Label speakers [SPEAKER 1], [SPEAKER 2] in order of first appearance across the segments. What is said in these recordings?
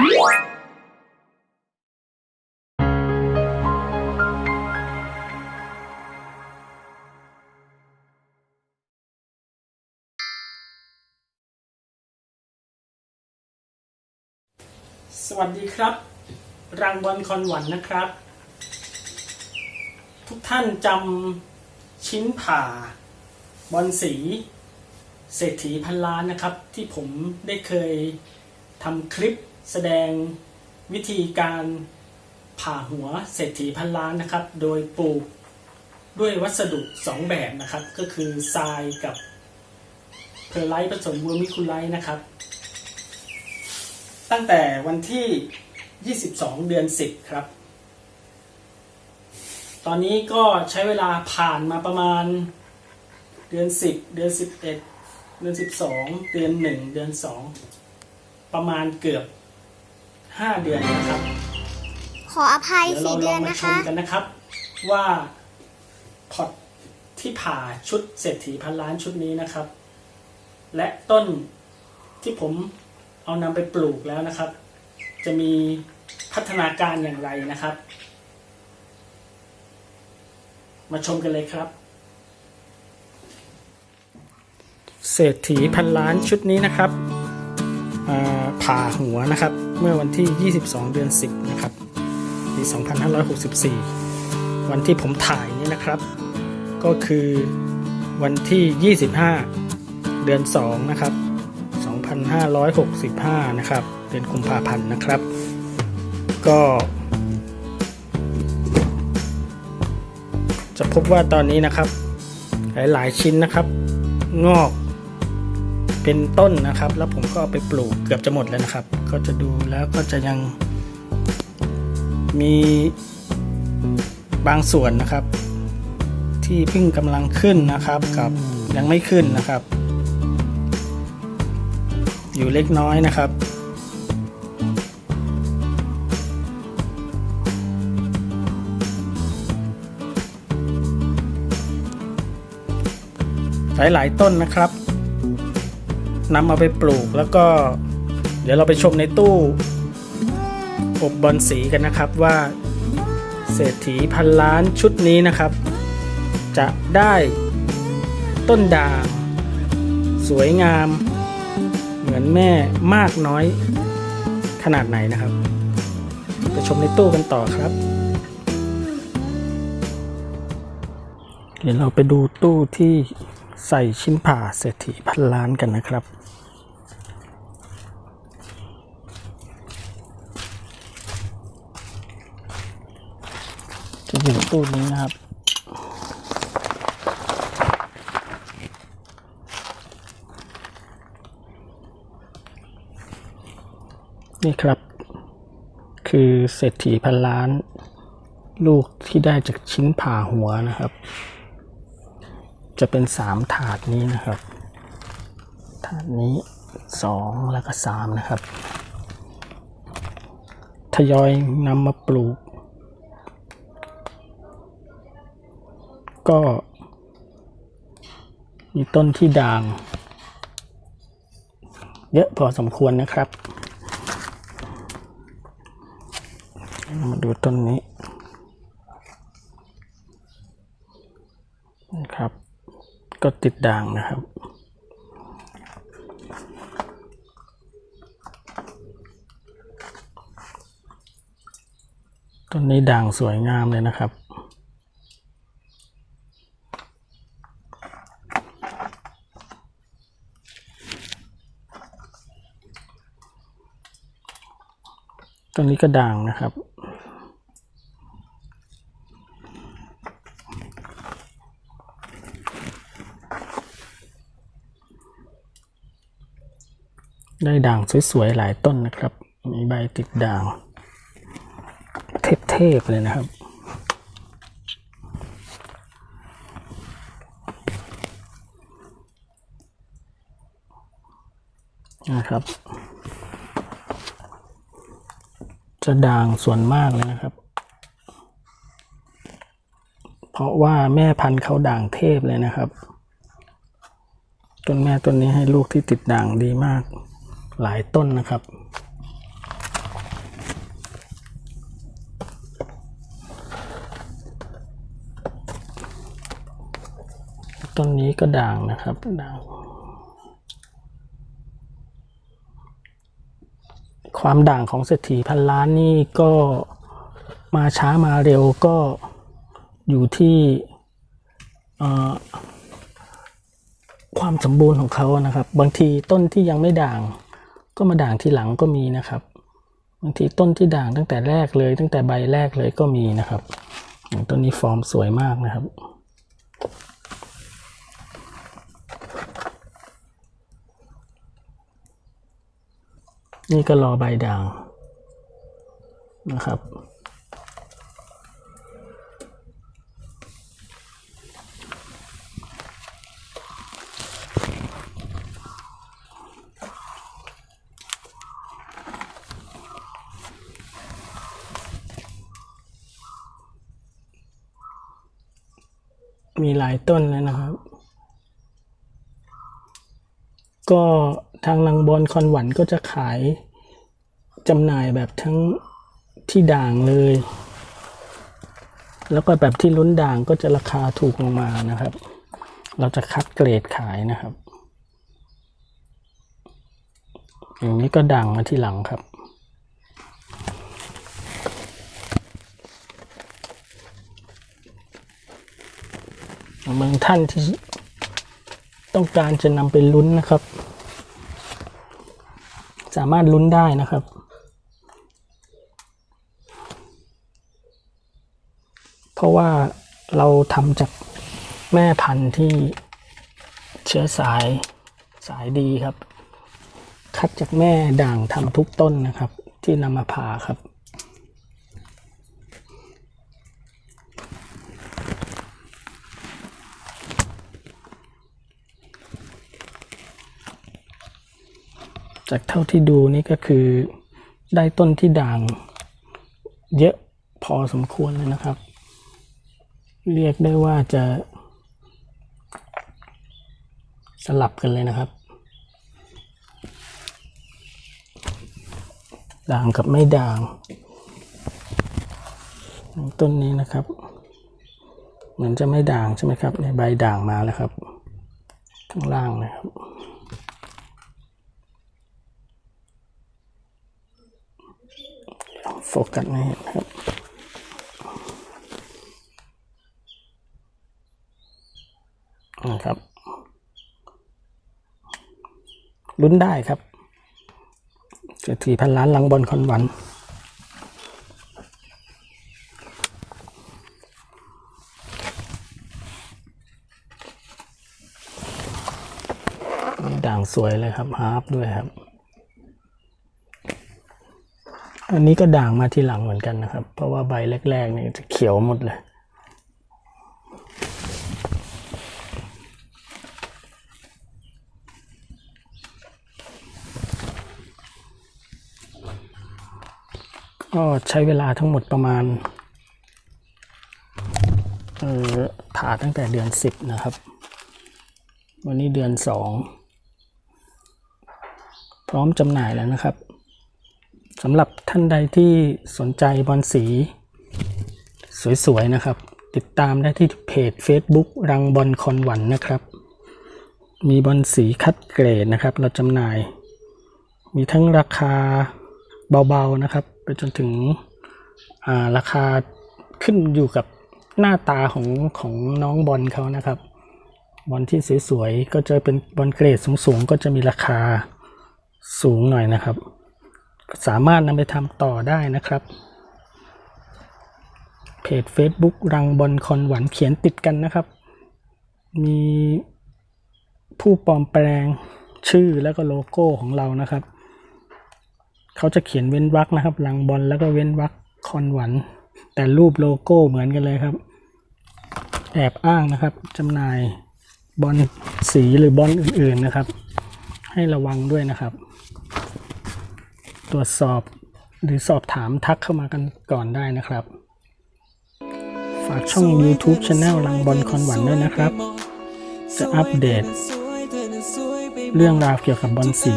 [SPEAKER 1] สวัสดีครับรังบอลคอนหวันนะครับ ทุกท่านจำชิ้นผ่า บอลสี เศรษฐีพันล้านนะครับ ที่ผมได้เคยทำคลิป แสดงวิธีการผ่าหัวเศรษฐีพันล้านนะครับ โดยปลูกด้วยวัสดุสองแบบนะครับ ก็คือทรายกับเพอร์ไลท์ผสมเวอร์มิคูไลท์นะครับ ตั้งแต่วันที่ 22 เดือน 10 ครับ ตอนนี้ก็ใช้เวลาผ่านมาประมาณเดือน 10 เดือน 11 เดือน 12 เดือน 1 เดือน 2 ประมาณเกือบ 5 เดือนนะครับ
[SPEAKER 2] ขออภัย
[SPEAKER 1] เดี๋ยวเรา
[SPEAKER 2] สี่
[SPEAKER 1] ล
[SPEAKER 2] เดื
[SPEAKER 1] อ
[SPEAKER 2] องน
[SPEAKER 1] มา
[SPEAKER 2] นะ
[SPEAKER 1] ช
[SPEAKER 2] คะ
[SPEAKER 1] มกันนะครับ ว่าพอร์ตที่ผ่าชุดเศรษฐีพันล้านชุดนี้นะครับ และต้นที่ผมเอานำไปปลูกแล้วนะครับ จะมีพัฒนาการอย่างไรนะครับ มาชมกันเลยครับ เศรษฐีพันล้านชุดนี้นะครับอ่าผ่าหัวนะครับ เมื่อวันที่ 22 เดือน 10 นะครับปี 2564 วันที่ผมถ่ายนี่นะครับ ก็คือวันที่ 25 เดือน 2 นะครับ 2565 นะครับ เดือนกุมภาพันธ์นะครับ ก็จะพบว่าตอนนี้นะครับ หลาย ๆ ชิ้นนะครับ งอกเป็นต้นนะครับ แล้วผมก็เอาไปปลูกเกือบจะหมดแล้วนะครับ ก็จะดูแล้วก็จะยังมีบางส่วนนะครับ ที่เพิ่งกำลังขึ้นนะครับกับยังไม่ขึ้นนะครับ อยู่เล็กน้อยนะครับหลาย ๆ ต้นนะครับนำมาไปปลูกแล้วก็ ดี๋ยวเราไปชมในตู้ อบบอลสีกันนะครับว่า เศรษฐีพันล้านชุดนี้นะครับ จะได้ต้นด่าง สวยงาม เหมือนแม่มากน้อยขนาดไหนนะครับไปชมในตู้กันต่อครับ เดี๋ยวเราไปดูตู้ที่ใส่ชิ้นผ่าเศรษฐีพันล้านกันนะครับ จะอยู่ ตู้นี้นะครับ นี่ครับ คือเศรษฐีพันล้าน ลูกที่ได้จากชิ้นผ่าหัวนะครับ จะเป็นสามถาดนี้นะครับ ถาดนี้สองแล้วก็สามนะครับ ทยอยนำมาปลูก ก็ มีต้นที่ด่าง เยอะพอสมควรนะครับ มาดูต้นนี้นะครับ ก็ติดด่างนะครับต้นนี้ด่างสวยงามเลยนะครับ ต้นนี้ก็ด่างนะครับ ได้ด่างสวยๆหลายต้นนะครับ มีใบติดด่าง เทพๆเลยนะครับนะครับ จะด่างส่วนมากเลยนะครับ เพราะว่าแม่พันธุ์เขาด่างเทพเลยนะครับ ต้นแม่ต้นนี้ให้ลูกที่ติดด่างดีมาก หลายต้นนะครับต้นนี้ก็ด่างนะครับด่าง ความด่างของเศรษฐีพันล้านนี่ก็มาช้ามาเร็วก็อยู่ที่ความสมบูรณ์ของเขานะครับ บางทีต้นที่ยังไม่ด่าง ก็มาด่างทีหลังก็มีนะครับ บางทีต้นที่ด่างตั้งแต่แรกเลย ตั้งแต่ใบแรกเลยก็มีนะครับอย่างต้นนี้ฟอร์มสวยมากนะครับ นี่ก็รอใบด่างนะครับ มีหลายต้นเลยนะครับ ก็ ทางลังบอลคอนหวันก็จะขายจำหน่ายแบบทั้งที่ด่างเลย แล้วก็แบบที่ลุ้นด่างก็จะราคาถูกลงมานะครับ เราจะคัดเกรดขายนะครับ อย่างนี้ก็ด่างมาที่หลังครับบางท่านที่ต้องการจะนำไปลุ้นนะครับ สามารถลุ้นได้นะครับ เพราะว่าเราทำจากแม่พันธุ์ที่เชื้อสายสายดีครับ คัดจากแม่ด่างทำทุกต้นนะครับ ที่นำมาผ่าครับ จากเท่าที่ดูนี่ก็คือได้ต้นที่ด่าง เยอะพอสมควรเลยนะครับ เรียกได้ว่าจะ สลับกันเลยนะครับ ด่างกับไม่ด่าง ต้นนี้นะครับ เหมือนจะไม่ด่างใช่ไหมครับ ในใบด่างมาแล้วครับ ข้างล่างนะครับ โฟ กัสไม่เห็นครับนะครับลุ้นได้ครับเศรษฐีพันล้านหลังบอลคอนวันด่างสวยเลยครับฮาร์ปด้วยครับ อันนี้ก็ด่างมาทีหลังเหมือนกันนะครับ เพราะว่าใบแรกๆนี่จะเขียวหมดเลย ก็ใช้เวลาทั้งหมดประมาณเออผ่าตั้งแต่เดือนสิบนะครับ วันนี้เดือนสองพร้อมจำหน่ายแล้วนะครับ สำหรับท่านใดที่สนใจบอลสี สวยๆนะครับ ติดตามได้ที่เพจ Facebook รังบอลคอนหวันนะครับ มีบอลสีคัดเกรดนะครับ เราจำหน่าย มีทั้งราคาเบาๆนะครับ ไปจนถึงาราคาขึ้นอยู่กับหน้าตาของของน้องบอลเขานะครับ บอลที่สวยๆก็จะเป็นบอลเกรดสูงๆก็จะมีราคาสูงหน่อยนะครับ สามารถนำไปทำต่อได้นะครับ เพจ Facebook รังบอลคอนหวันเขียนติดกันนะครับ มีผู้ปลอมแปลงชื่อแล้วก็โลโก้ของเรานะครับ เขาจะเขียนเว้นวรรคนะครับ รังบอลแล้วก็เว้นวรรคคอนหวัน แต่รูปโลโก้เหมือนกันเลยครับ แอบอ้างนะครับจำหน่ายบอลสีหรือบอลอื่นๆนะครับ ให้ระวังด้วยนะครับ ตรวจสอบหรือสอบถามทักเข้ามากันก่อนได้นะครับ ฝากช่อง YouTube Channel ลังบอลคอนหวันด้วยนะครับ จะอัปเดต เรื่องราวเกี่ยวกับบอลสี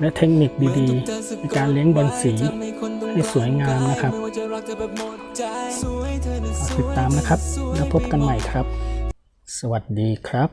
[SPEAKER 1] และเทคนิคดีๆ ในการเลี้ยงบอลสี ให้สวยงามนะครับฝากติดตามนะครับ แล้วพบกันใหม่ครับ สวัสดีครับ